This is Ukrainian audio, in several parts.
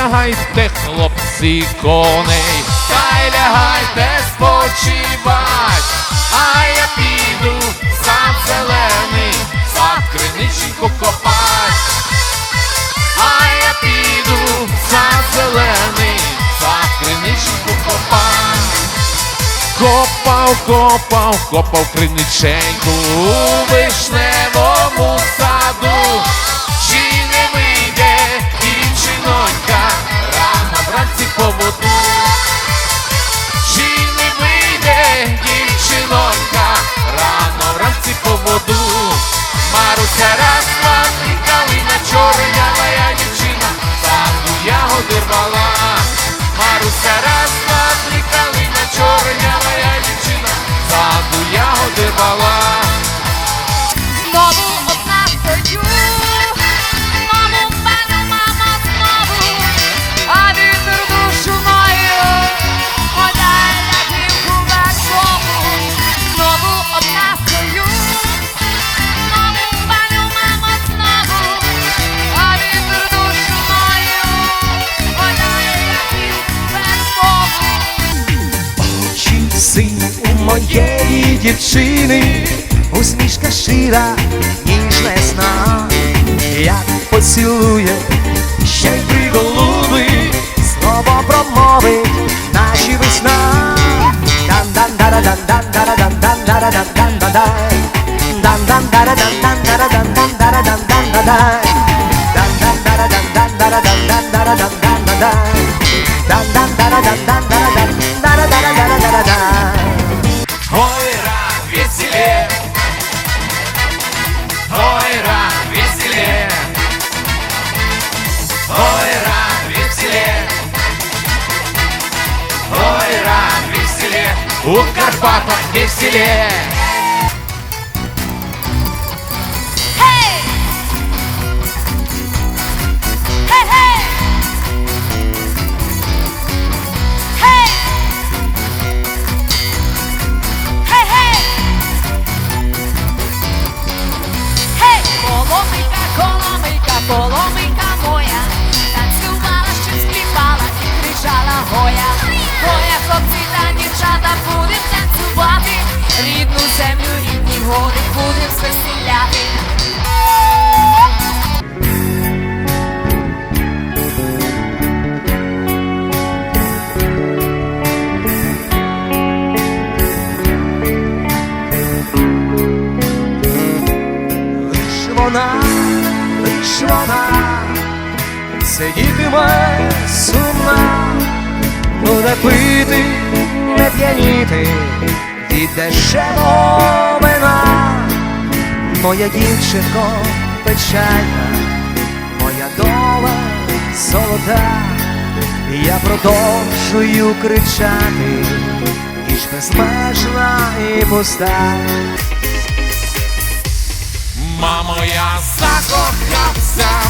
лягайте, хлопці, коней, та й лягайте спочивать, а я піду сам зелений, сад криниченьку копать, а я піду сад зелений, сад криниченьку копать. Копав, копав, копав криниченьку у вишневому саду. Шира, ніжна сна, як поцілує, ще й приголубить, слово промовить, наші весна. Сидітиме сумна, буде пити, не п'яніти від дешевого вина. Моя дівчинко печальна, моя доля золота, я продовжую кричати, ніж безмежна і пуста. Мамо, я закохався,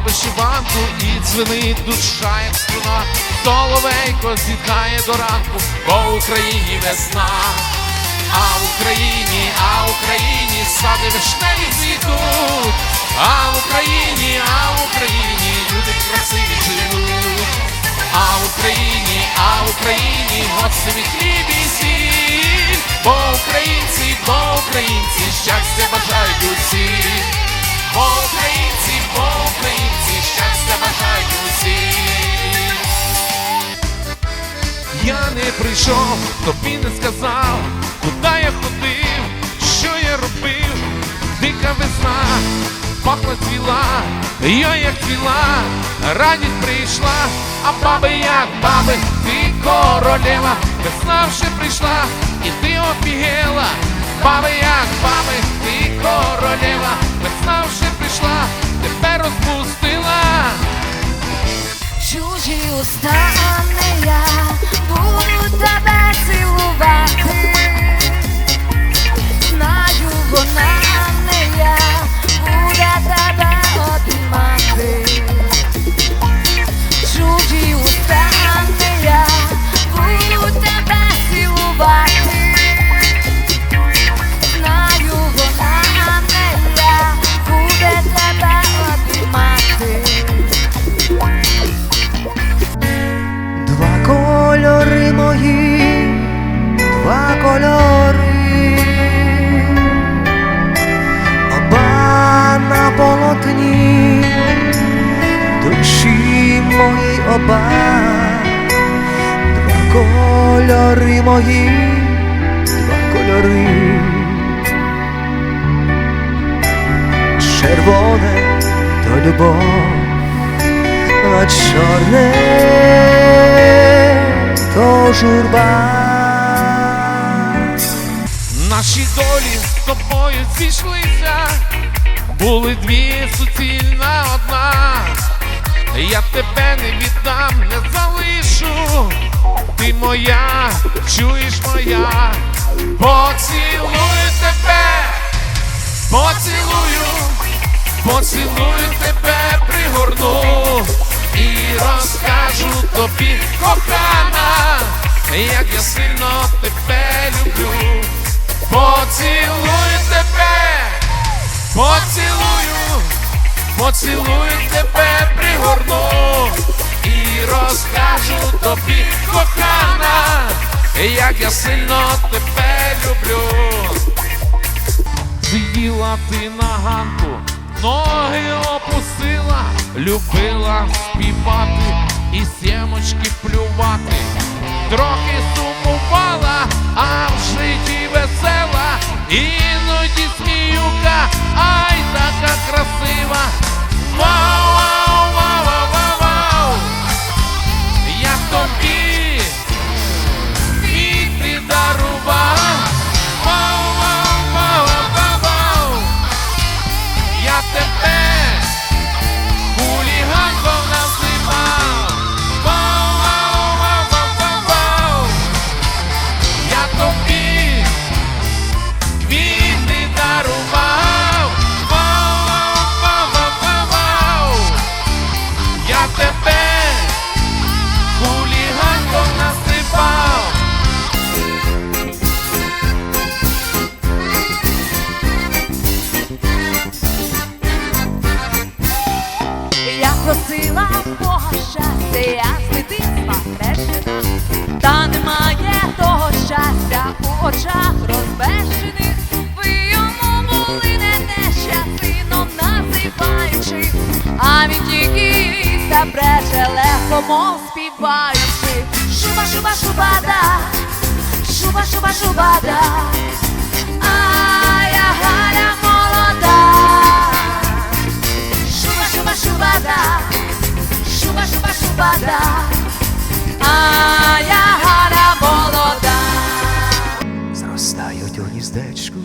вишиванку і дзвенить душа, як струна. Соловейко зітхає до ранку, в Україні весна. А в Україні, а в Україні сади вишневі цвітуть. А в Україні, а в Україні прийшов, тобі не сказав, куди я ходив, що я робив, дика весна, пахла цвіла, я як цвіла, радість прийшла, а баби як баби, ти королева, весна вже прийшла, і ти обігела, баби як баби, ти королева, весна вже прийшла, тебе розпустила. Чужі уста не я буду тебе цілувати. Знаю, вона любов а чорне то журба. Наші долі з тобою зійшлися, були дві суцільна одна. Я тебе не віддам, не залишу. Ти моя, чуєш моя, поцілую тебе, поцілую, поцілую тобі, кохана, як я сильно тебе люблю. Поцілую тебе, поцілую, поцілую тебе, пригорну і розкажу тобі, кохана, як я сильно тебе люблю. Сиділа ти на ганку, ноги опустила, любила співати і сімочки плювати. Трохи сумувала, а в житті весела, іноді сміюка, ай така красива. Вау, щастя, з дитинства хрещена, та немає того щастя у очах розбещених. Ви йому були не неща, сином називаючи, а він тільки та бреше легко, мов співаючи. Шуба, шуба, шубада, шуба, шуба, шубада, Галя молода. Шуба, шуба, шубада, шуба, шуба, шубада, а я гара молода. Зростають у гніздечку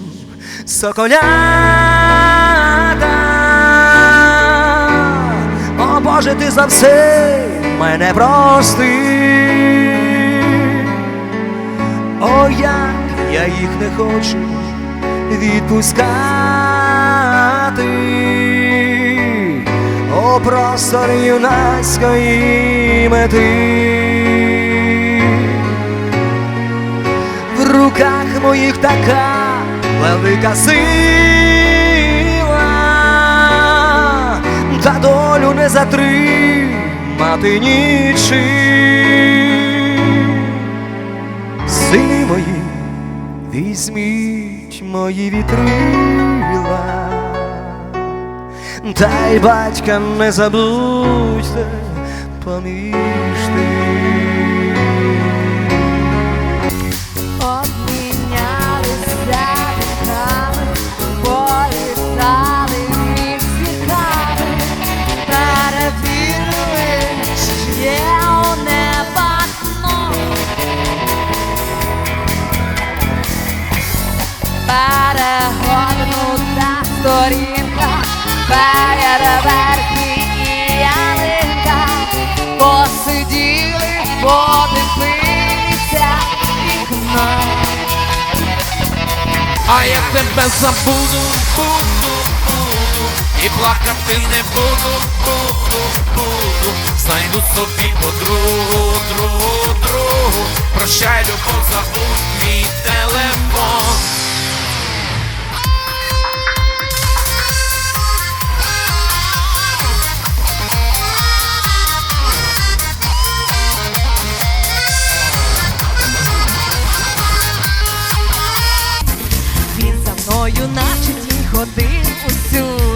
соколята. О Боже, ти за все мене прости. О, як я їх не хочу відпускати. про простор юнацької мети, в руках моїх така велика сила, та долю не затримати нічим. Сини мої, візьміть мої вітри та й батька не забудьте поміжте. А я тебе забуду, буду, буду, і плакати не буду, буду, буду, знайду собі подругу, другу, другу, прощай, любов, забудь мій телефон. Тобою ходив дві усю.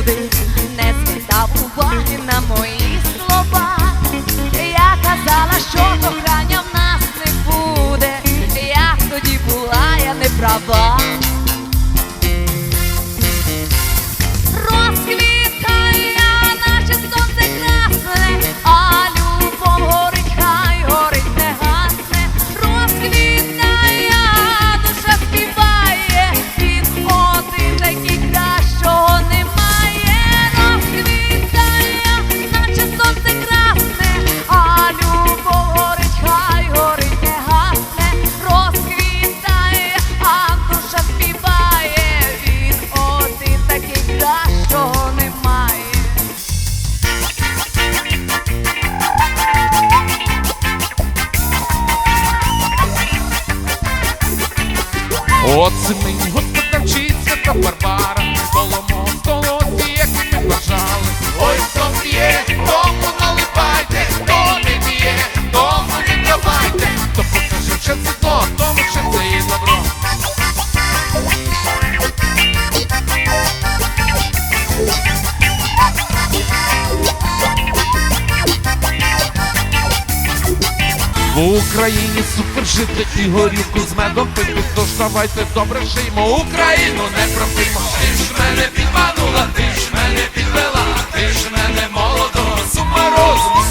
Україні супержити і горілку з медом пити. Тож давайте добре жиймо, Україну не пропимо Ти ж мене підманула, ти ж мене підвела, ти ж мене молодого супа розуму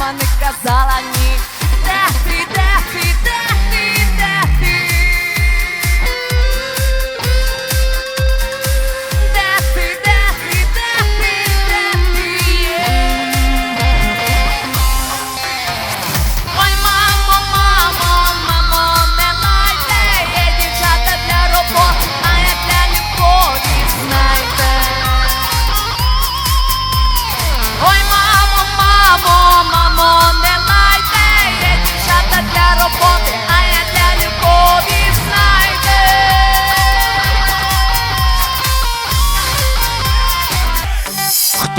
мама не казала ні.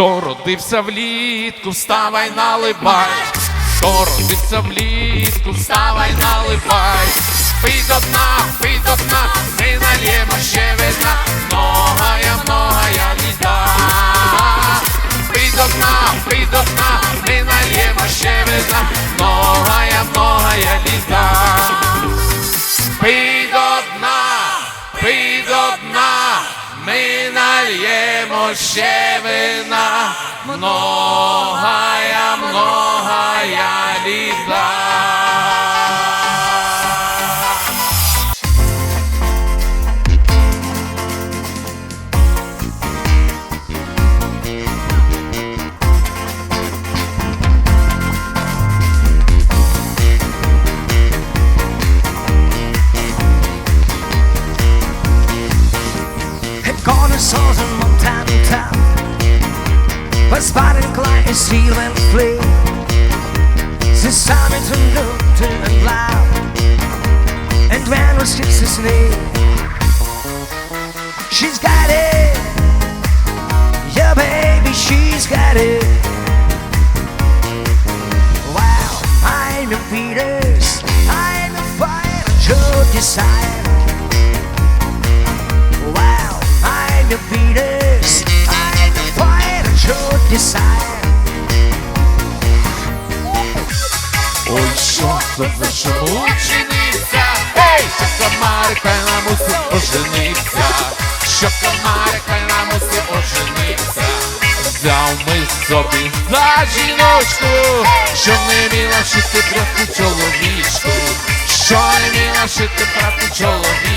Хто родився влітку, вставай, налибай, хто родився влітку, вставай, наливай, пий до дна, пий до дна, ми нальємо ще вина, многая, многая літа. Пий до дна, пий до дна, ми нальємо ще вина, многая, многая літа. Ще вина, многая, многая літа. corner stores and mountain top Where spotting light is steel and flame Since sun is to and loud And when was his knee, She's got it. Yeah baby she's got it. Wow I'm in Peters. I'm a fire Joe Desire ми на жіночку, що не міла шити пряку чоловічку, що не міла шити пряку чоловічку.